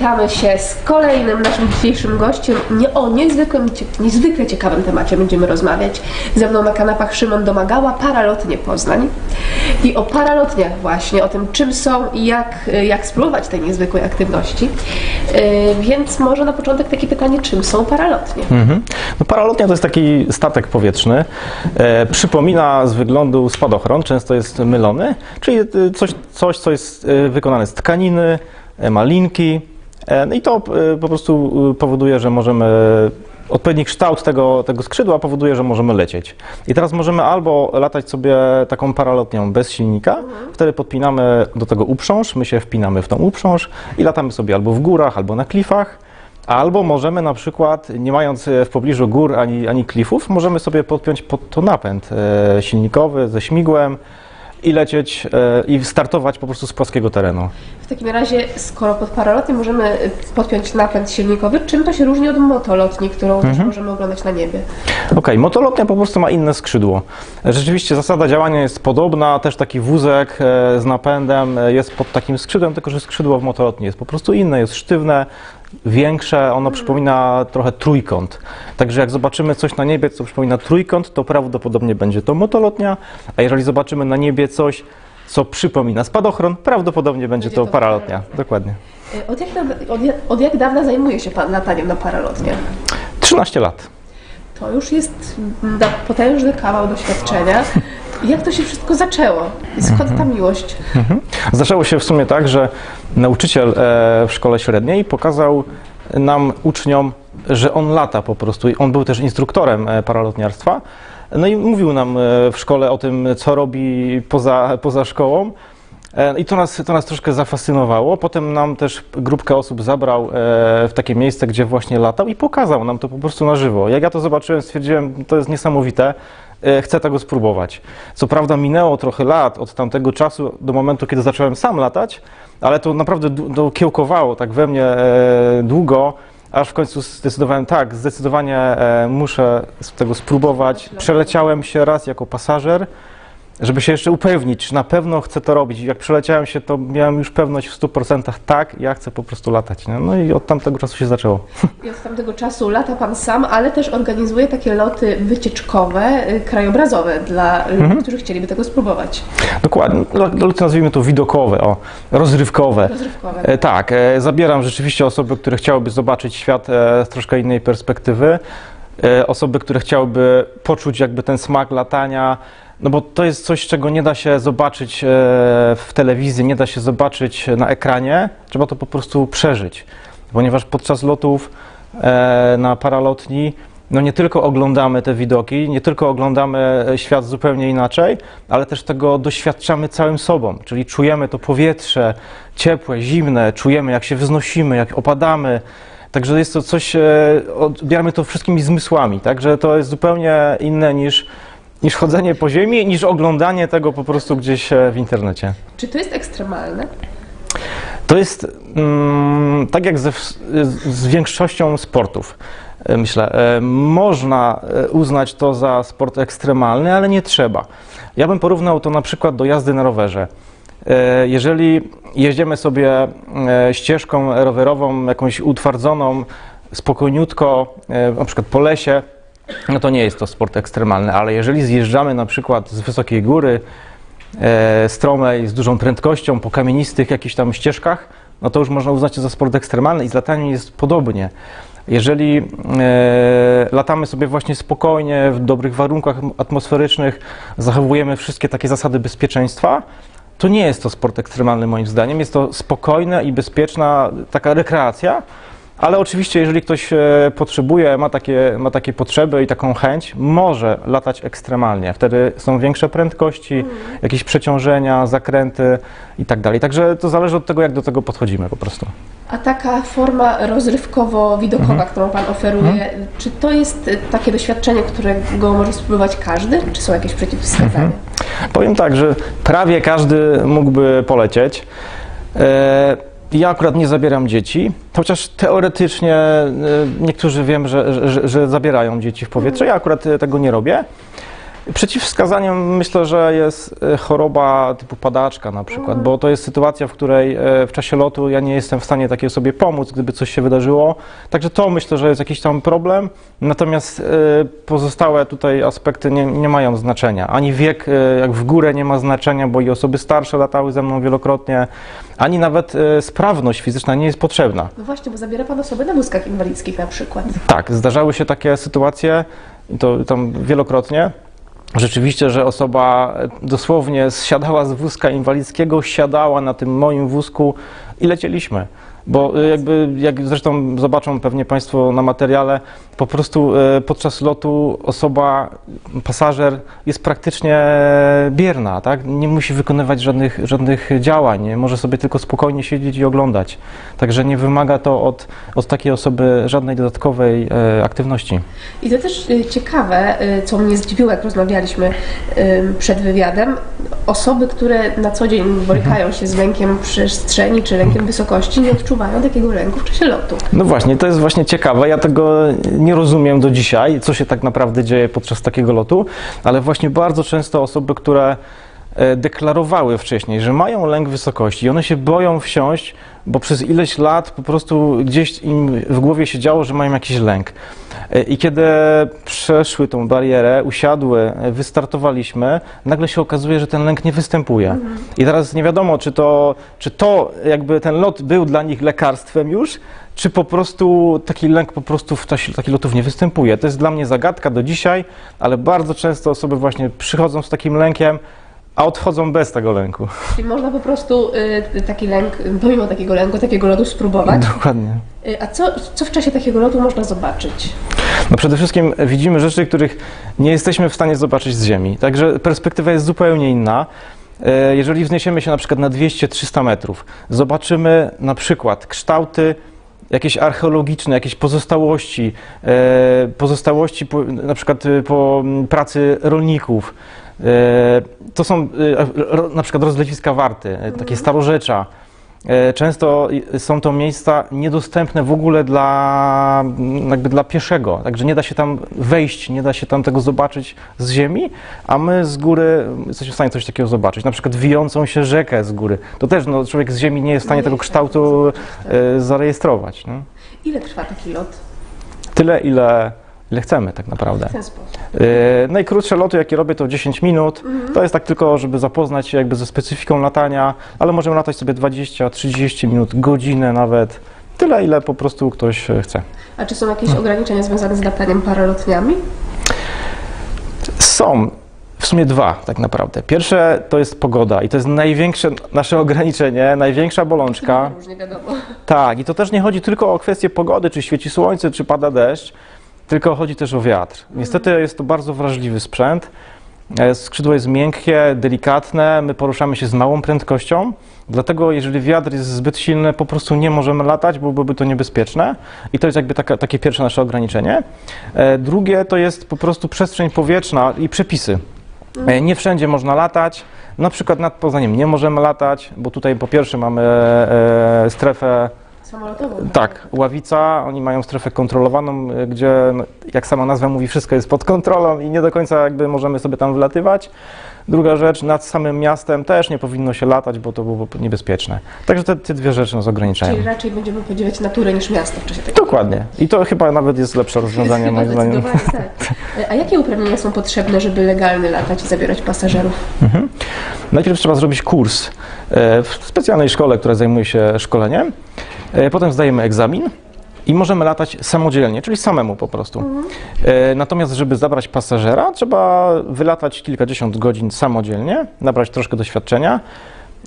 Witamy się z kolejnym naszym dzisiejszym gościem. Nie o niezwykłym, niezwykle ciekawym temacie będziemy rozmawiać. Ze mną na kanapach Szymon Domagała, Paralotnie Poznań. I o paralotniach właśnie, o tym czym są i jak, jak spróbować tej niezwykłej aktywności. Yy, Więc może na początek takie pytanie, czym są paralotnie? Mhm. No, paralotnia to jest taki statek powietrzny. E, przypomina z wyglądu spadochron, często jest mylony, czyli e, coś, coś co jest e, wykonane z tkaniny, e, ma linki. E, no I to e, po prostu e, powoduje, że możemy. Odpowiedni kształt tego, tego skrzydła powoduje, że możemy lecieć. I teraz możemy albo latać sobie taką paralotnią bez silnika, wtedy podpinamy do tego uprząż, my się wpinamy w tą uprząż i latamy sobie albo w górach, albo na klifach. Albo możemy na przykład, nie mając w pobliżu gór ani, ani klifów, możemy sobie podpiąć pod to napęd silnikowy ze śmigłem i lecieć e, i startować po prostu z płaskiego terenu. W takim razie, skoro pod paralotnię możemy podpiąć napęd silnikowy, czym to się różni od motolotni, którą też możemy oglądać na niebie? Okej, motolotnia po prostu ma inne skrzydło. Rzeczywiście zasada działania jest podobna, też taki wózek e, z napędem e, jest pod takim skrzydłem, tylko że skrzydło w motolotni jest po prostu inne, jest sztywne, większe, ono przypomina trochę trójkąt. Także jak zobaczymy coś na niebie, co przypomina trójkąt, to prawdopodobnie będzie to motolotnia, a jeżeli zobaczymy na niebie coś, co przypomina spadochron, prawdopodobnie będzie Będzie to to paralotnia. Dokładnie. Yy, Od jak, od, jak, od jak dawna zajmuje się Pan lataniem na paralotniach? 13 lat. To już jest potężny kawał doświadczenia. Jak to się wszystko zaczęło? I skąd ta miłość? Mhm. Zaczęło się w sumie tak, że nauczyciel e, w szkole średniej pokazał nam, uczniom, że on lata po prostu. On był też instruktorem e, paralotniarstwa. No i mówił nam e, w szkole o tym, co robi poza, poza szkołą. I to nas, to nas troszkę zafascynowało. Potem nam też grupkę osób zabrał w takie miejsce, gdzie właśnie latał i pokazał nam to po prostu na żywo. Jak ja to zobaczyłem, stwierdziłem, to jest niesamowite, chcę tego spróbować. Co prawda minęło trochę lat od tamtego czasu do momentu, kiedy zacząłem sam latać, ale to naprawdę to kiełkowało tak we mnie e, długo, aż w końcu zdecydowałem, tak, zdecydowanie e, muszę tego spróbować. Przeleciałem się raz jako pasażer, żeby się jeszcze upewnić, czy na pewno chcę to robić. Jak przeleciałem się, to miałem już pewność w 100% tak, ja chcę po prostu latać. Nie? No i od tamtego czasu się zaczęło. I od tamtego czasu lata Pan sam, ale też organizuje takie loty wycieczkowe, y, krajobrazowe dla ludzi, którzy chcieliby tego spróbować. Dokładnie, lo- loty nazwijmy to widokowe, o, rozrywkowe. Rozrywkowe. E, tak, e, zabieram rzeczywiście osoby, które chciałyby zobaczyć świat e, z troszkę innej perspektywy. Osoby, które chciałyby poczuć jakby ten smak latania, no bo to jest coś, czego nie da się zobaczyć e, w telewizji, nie da się zobaczyć na ekranie, trzeba to po prostu przeżyć. Ponieważ podczas lotów e, na paralotni no nie tylko oglądamy te widoki, nie tylko oglądamy świat zupełnie inaczej, ale też tego doświadczamy całym sobą, czyli czujemy to powietrze ciepłe, zimne, czujemy jak się wznosimy, jak opadamy. Także jest to coś, e, odbieramy to wszystkimi zmysłami, także to jest zupełnie inne niż, niż chodzenie po ziemi, niż oglądanie tego po prostu gdzieś e, w internecie. Czy to jest ekstremalne? To jest mm, tak jak ze, z większością sportów. e, Myślę, e, można uznać to za sport ekstremalny, ale nie trzeba. Ja bym porównał to na przykład do jazdy na rowerze. Jeżeli jeździmy sobie ścieżką rowerową, jakąś utwardzoną, spokojniutko, na przykład po lesie, no to nie jest to sport ekstremalny, ale jeżeli zjeżdżamy na przykład z wysokiej góry, e, stromej, z dużą prędkością, po kamienistych jakichś tam ścieżkach, no to już można uznać to za sport ekstremalny i z lataniem jest podobnie. Jeżeli e, latamy sobie właśnie spokojnie, w dobrych warunkach atmosferycznych, zachowujemy wszystkie takie zasady bezpieczeństwa, to nie jest to sport ekstremalny moim zdaniem. Jest to spokojna i bezpieczna taka rekreacja, ale oczywiście, jeżeli ktoś e, potrzebuje, ma takie, ma takie potrzeby i taką chęć, może latać ekstremalnie. Wtedy są większe prędkości, jakieś przeciążenia, zakręty i tak dalej. Także to zależy od tego, jak do tego podchodzimy po prostu. A taka forma rozrywkowo-widokowa, Mhm. którą Pan oferuje, czy to jest y, takie doświadczenie, którego może spróbować każdy? Czy są jakieś przeciwwskazania? Mhm. Powiem tak, że prawie każdy mógłby polecieć. E, Ja akurat nie zabieram dzieci, chociaż teoretycznie e, niektórzy wiem, że, że, że zabierają dzieci w powietrze. Ja akurat e, tego nie robię. Przeciwwskazaniem myślę, że jest e, choroba typu padaczka na przykład, bo to jest sytuacja, w której e, w czasie lotu ja nie jestem w stanie takiej osobie pomóc, gdyby coś się wydarzyło. Także to myślę, że jest jakiś tam problem. Natomiast e, pozostałe tutaj aspekty nie, nie mają znaczenia. Ani wiek, jak w górę nie ma znaczenia, bo i osoby starsze latały ze mną wielokrotnie, ani nawet sprawność fizyczna nie jest potrzebna. No właśnie, bo zabiera Pan osoby na wózkach inwalidzkich na przykład. Tak, zdarzały się takie sytuacje, i to tam wielokrotnie. Rzeczywiście, że osoba dosłownie zsiadała z wózka inwalidzkiego, siadała na tym moim wózku i lecieliśmy. Bo y, jakby, jak zresztą zobaczą pewnie Państwo na materiale, po prostu y, podczas lotu osoba, pasażer jest praktycznie bierna, tak? Nie musi wykonywać żadnych, żadnych działań, może sobie tylko spokojnie siedzieć i oglądać. Także nie wymaga to od, od takiej osoby żadnej dodatkowej e, aktywności. I to też y, ciekawe, y, co mnie zdziwiło, jak rozmawialiśmy y, przed wywiadem. Osoby, które na co dzień borykają się z lękiem przestrzeni czy lękiem wysokości, nie odczuwają takiego lęku w czasie lotu. No właśnie, to jest właśnie ciekawe. Ja tego nie rozumiem do dzisiaj, co się tak naprawdę dzieje podczas takiego lotu, ale właśnie bardzo często osoby, które deklarowały wcześniej, że mają lęk wysokości i one się boją wsiąść, bo przez ileś lat po prostu gdzieś im w głowie się działo, że mają jakiś lęk. E, I kiedy przeszły tą barierę, usiadły, e, wystartowaliśmy, nagle się okazuje, że ten lęk nie występuje. I teraz nie wiadomo, czy to, czy to jakby ten lot był dla nich lekarstwem już, czy po prostu taki lęk po prostu w czasie takich lotów nie występuje. To jest dla mnie zagadka do dzisiaj, ale bardzo często osoby właśnie przychodzą z takim lękiem, a odchodzą bez tego lęku. Czyli można po prostu y, taki lęk, pomimo takiego lęku, takiego lotu spróbować. Dokładnie. Y, A co, co w czasie takiego lotu można zobaczyć? No przede wszystkim widzimy rzeczy, których nie jesteśmy w stanie zobaczyć z Ziemi. Także perspektywa jest zupełnie inna. E, Jeżeli wzniesiemy się na przykład na 200-300 metrów, zobaczymy na przykład kształty jakieś archeologiczne, jakieś pozostałości, e, pozostałości po, na przykład e, po pracy rolników. E, To są e, na przykład rozlewiska warty, e, takie starorzecza. E, Często są to miejsca niedostępne w ogóle dla, mm, jakby dla pieszego, także nie da się tam wejść, nie da się tam tego zobaczyć z ziemi, a my z góry jesteśmy w stanie coś takiego zobaczyć, na przykład wijącą się rzekę z góry. To też no, człowiek z ziemi nie jest w stanie Nie tego kształtu zarejestrować. No. Ile trwa taki lot? Tyle, ile, ile chcemy tak naprawdę. W ten sposób. E, Najkrótsze loty, jakie robię, to 10 minut. To jest tak tylko, żeby zapoznać się jakby ze specyfiką latania, ale możemy latać sobie 20, 30 minut, godzinę nawet. Tyle, ile po prostu ktoś e, chce. A czy są jakieś ograniczenia związane z lataniem paralotniami? Są w sumie dwa tak naprawdę. Pierwsze to jest pogoda i to jest największe nasze ograniczenie, największa bolączka. Różnie wiadomo. Tak, i to też nie chodzi tylko o kwestię pogody, czy świeci słońce, czy pada deszcz, tylko chodzi też o wiatr. Niestety jest to bardzo wrażliwy sprzęt. E, Skrzydło jest miękkie, delikatne, my poruszamy się z małą prędkością, dlatego jeżeli wiatr jest zbyt silny, po prostu nie możemy latać, bo byłoby to niebezpieczne. I to jest jakby taka, takie pierwsze nasze ograniczenie. E, Drugie to jest po prostu przestrzeń powietrzna i przepisy. E, Nie wszędzie można latać. Na przykład nad Poznaniem nie możemy latać, bo tutaj po pierwsze mamy strefę Samolotową. tak, Ławica, oni mają strefę kontrolowaną, y, gdzie, no, jak sama nazwa mówi, wszystko jest pod kontrolą i nie do końca jakby możemy sobie tam wlatywać. Druga rzecz, nad samym miastem też nie powinno się latać, bo to byłoby niebezpieczne. Także te, te dwie rzeczy nas ograniczają. Czyli raczej będziemy podziwiać naturę niż miasto w czasie takiego Dokładnie. I to chyba nawet jest lepsze rozwiązanie moim zdaniem. tak. A jakie uprawnienia są potrzebne, żeby legalnie latać i zabierać pasażerów? Najpierw trzeba zrobić kurs e, w specjalnej szkole, która zajmuje się szkoleniem. E, Potem zdajemy egzamin i możemy latać samodzielnie, czyli samemu po prostu. E, Natomiast, żeby zabrać pasażera, trzeba wylatać kilkadziesiąt godzin samodzielnie, nabrać troszkę doświadczenia,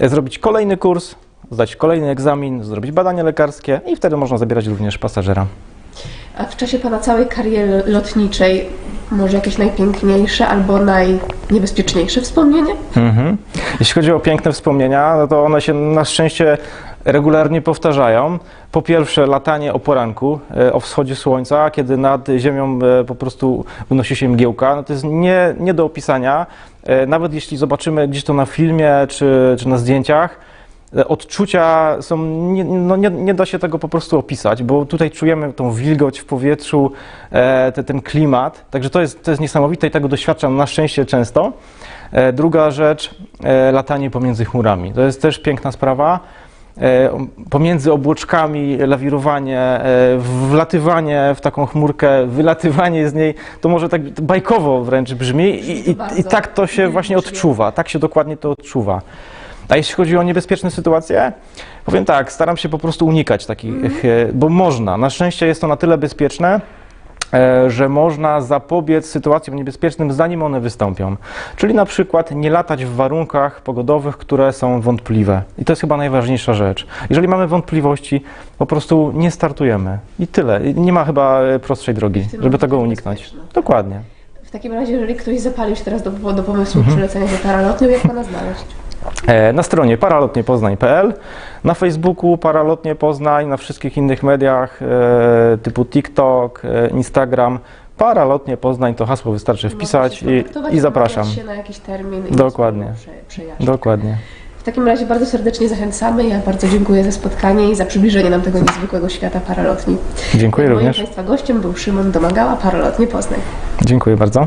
e, zrobić kolejny kurs, zdać kolejny egzamin, zrobić badanie lekarskie i wtedy można zabierać również pasażera. A w czasie Pana całej kariery lotniczej może jakieś najpiękniejsze albo najniebezpieczniejsze wspomnienie? Mhm. Jeśli chodzi o piękne wspomnienia, no to one się na szczęście regularnie powtarzają. Po pierwsze, latanie o poranku, e, o wschodzie słońca, kiedy nad ziemią e, po prostu unosi się mgiełka. No to jest nie, nie do opisania. E, Nawet jeśli zobaczymy gdzieś to na filmie czy, czy na zdjęciach, odczucia są, nie, no nie, nie da się tego po prostu opisać, bo tutaj czujemy tą wilgoć w powietrzu, te, ten klimat, także to jest, to jest niesamowite i tego doświadczam na szczęście często. Druga rzecz, latanie pomiędzy chmurami. To jest też piękna sprawa. E, pomiędzy obłoczkami, lawirowanie, e, wlatywanie w taką chmurkę, wylatywanie z niej, to może tak bajkowo wręcz brzmi i, i, i tak to się właśnie odczuwa, tak się dokładnie to odczuwa. A jeśli chodzi o niebezpieczne sytuacje, powiem tak, staram się po prostu unikać takich, e, bo można. Na szczęście jest to na tyle bezpieczne, że można zapobiec sytuacjom niebezpiecznym, zanim one wystąpią. Czyli na przykład nie latać w warunkach pogodowych, które są wątpliwe. I to jest chyba najważniejsza rzecz. Jeżeli mamy wątpliwości, po prostu nie startujemy. I tyle. Nie ma chyba e, prostszej drogi, żeby tego uniknąć. Dokładnie. W takim razie, jeżeli ktoś zapalił się teraz do, do pomysłu Mhm. przylecenia do paralotnią, jak pana znaleźć? E, Na stronie paralotniepoznań.pl, na Facebooku Paralotnie Poznań, na wszystkich innych mediach e, typu TikTok, e, Instagram. Paralotnie Poznań to hasło wystarczy wpisać Można się i, i zapraszam. się na jakiś termin. i Dokładnie. Dokładnie. W takim razie bardzo serdecznie zachęcamy. Ja bardzo dziękuję za spotkanie i za przybliżenie nam tego niezwykłego świata paralotni. Dziękuję Moim również. Państwa gościem był Szymon Domagała, Paralotnie Poznań. Dziękuję bardzo.